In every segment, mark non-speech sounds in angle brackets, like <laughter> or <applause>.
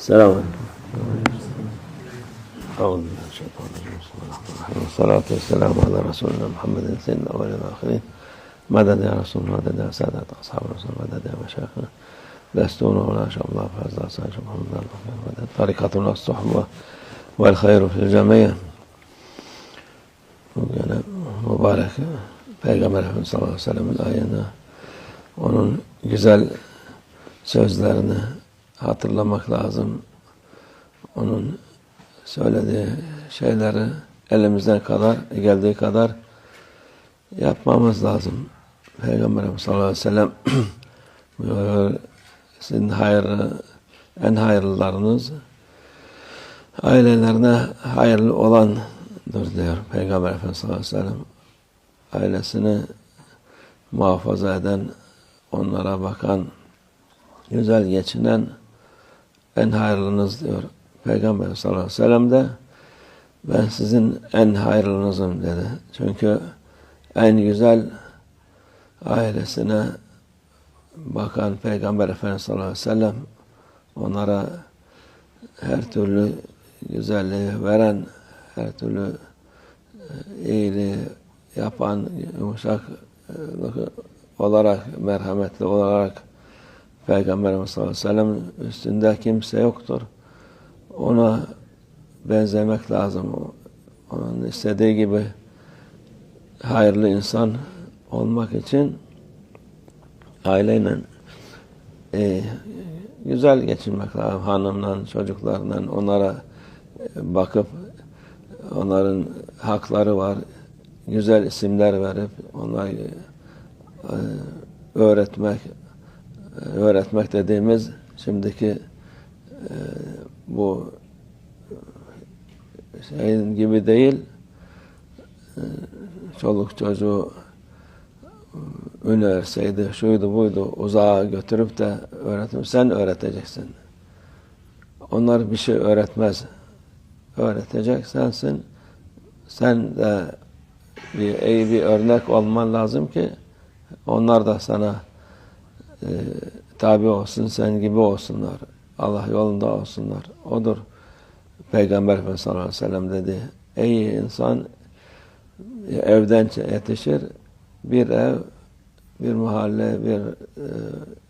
السلام عليكم أعوذ بالله من الشيطان الرجيم بسم الله الرحمن الرحيم والصلاة والسلام على رسولنا محمد سيد الأولين والآخرين مدد يا رسول الله مدد يا سادة أصحاب الرسول مدد يا مشايخنا دستون ولا شاء الله فاز أساج محمد الله مدد طريقتنا الصحبة والخير في الجميع Bugün mübarek Peygamber Efendimiz sallallahu aleyhi ve sellem'in ayını onun güzel sözlerini hatırlamak lazım. Onun söylediği şeyleri elimizden kadar geldiği kadar yapmamız lazım. Peygamber Efendimiz sallallahu aleyhi ve sellem <clears throat> buyuruyor, sizin hayırlı, en hayırlılarınız ailelerine hayırlı olandır diyor Peygamber Efendimiz sallallahu aleyhi ve sellem. Ailesini muhafaza eden, onlara bakan, güzel geçinen en hayırlınız diyor. Peygamber sallallahu aleyhi ve sellem de ben sizin en hayırlınızım dedi. Çünkü en güzel ailesine bakan Peygamber Efendimiz sallallahu aleyhi ve sellem onlara her türlü güzelliği veren, her türlü iyiliği yapan, yumuşak olarak, merhametli olarak Peygamberimiz sallallahu aleyhi ve sellem üstünde kimse yoktur. Ona benzemek lazım. Onun istediği gibi hayırlı insan olmak için aileyle e, güzel geçinmek lazım. Hanımla, çocuklarla onlara bakıp onların hakları var. Güzel isimler verip onları e, öğretmek öğretmek dediğimiz şimdiki e, bu şeyin gibi değil e, çoluk çocuğu üniversiteydi, şuydu buydu uzağa götürüp de öğretim sen öğreteceksin. Onlar bir şey öğretmez. Öğretecek sensin. Sen de bir iyi bir örnek olman lazım ki onlar da sana e, tabi olsun, sen gibi olsunlar. Allah yolunda olsunlar. Odur Peygamber Efendimiz sallallahu aleyhi ve sellem dedi. Ey insan evden yetişir. Bir ev, bir mahalle, bir e,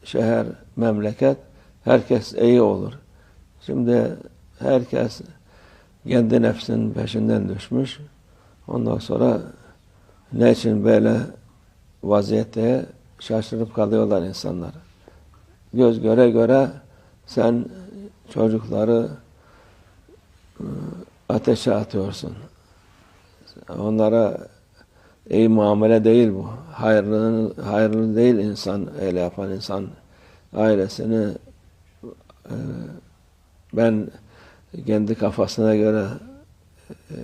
şehir, memleket herkes iyi olur. Şimdi herkes kendi nefsinin peşinden düşmüş. Ondan sonra ne için böyle vaziyette şaşırıp kalıyorlar insanlar. Göz göre göre sen çocukları ateşe atıyorsun. Onlara iyi muamele değil bu. Hayırlı, hayırlı değil insan, öyle yapan insan ailesini e, ben kendi kafasına göre e,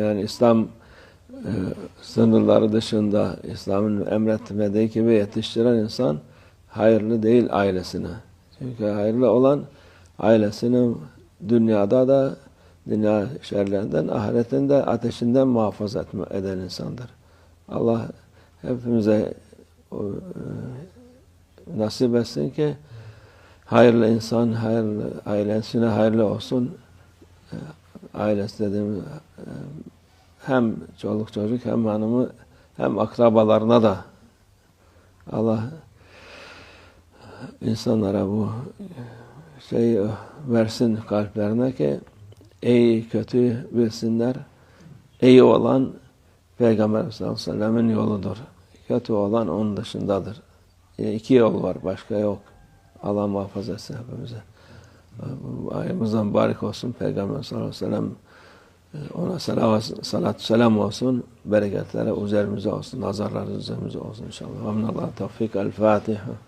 yani İslam sınırları dışında İslam'ın emretmediği gibi yetiştiren insan hayırlı değil ailesine. Çünkü hayırlı olan ailesinin dünyada da dünya şerlerinden, ahiretinde ateşinden muhafaza etme, eden insandır. Allah hepimize e, nasip etsin ki hayırlı insan, hayırlı ailesine hayırlı olsun. E, ailesi dediğimiz e, hem çoluk çocuk hem hanımı hem akrabalarına da Allah insanlara bu şeyi versin kalplerine ki iyi kötü bilsinler. İyi olan Peygamber sallallahu aleyhi yoludur. Kötü olan onun dışındadır. Yani iki yol var, başka yok. Allah muhafaza etsin hepimize. Ayımızdan mübarek olsun Peygamber sallallahu aleyhi ve sellem ona salavat, salat selam olsun. Bereketleri üzerimize olsun. Nazarları üzerimize olsun inşallah. Amin Allah tevfik. El Fatiha.